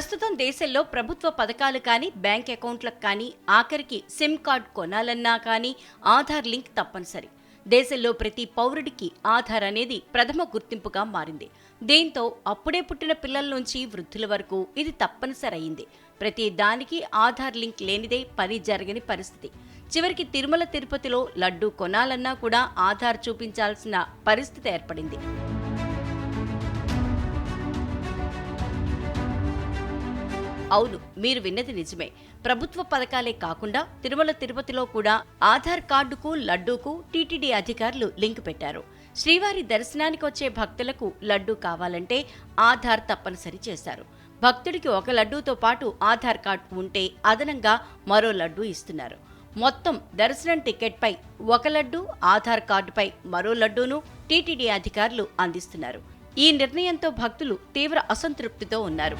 ప్రస్తుతం దేశంలో ప్రభుత్వ పథకాలు కానీ బ్యాంక్ అకౌంట్లకు కానీ ఆఖరికి సిమ్ కార్డ్ కొనాలన్నా కానీ ఆధార్ లింక్ తప్పనిసరి. దేశంలో ప్రతి పౌరుడికి ఆధార్ అనేది ప్రథమ గుర్తింపుగా మారింది. దీంతో అప్పుడే పుట్టిన పిల్లల నుంచి వృద్ధుల వరకు ఇది తప్పనిసరి అయింది ప్రతి దానికి ఆధార్ లింక్ లేనిదే పని జరగని పరిస్థితి. చివరికి తిరుమల తిరుపతిలో లడ్డూ కొనాలన్నా కూడా ఆధార్ చూపించాల్సిన పరిస్థితి ఏర్పడింది. అవును మీరు విన్నది నిజమే. ప్రభుత్వ పథకాలే కాకుండా తిరుమల తిరుపతిలో కూడా ఆధార్ కార్డుకు లడ్డూకు టీటీడీ అధికారులు లింక్ పెట్టారు. శ్రీవారి దర్శనానికి వచ్చే భక్తులకు లడ్డూ కావాలంటే ఆధార్ తప్పనిసరి చేశారు. భక్తుడికి ఒక లడ్డూతో పాటు ఆధార్ కార్డు ఉంటే అదనంగా మరో లడ్డూ ఇస్తున్నారు. మొత్తం దర్శనం టికెట్పై ఒక లడ్డు ఆధార్ కార్డుపై మరో లడ్డూను టీటీడీ అధికారులు అందిస్తున్నారు. ఈ నిర్ణయంతో భక్తులు తీవ్ర అసంతృప్తితో ఉన్నారు.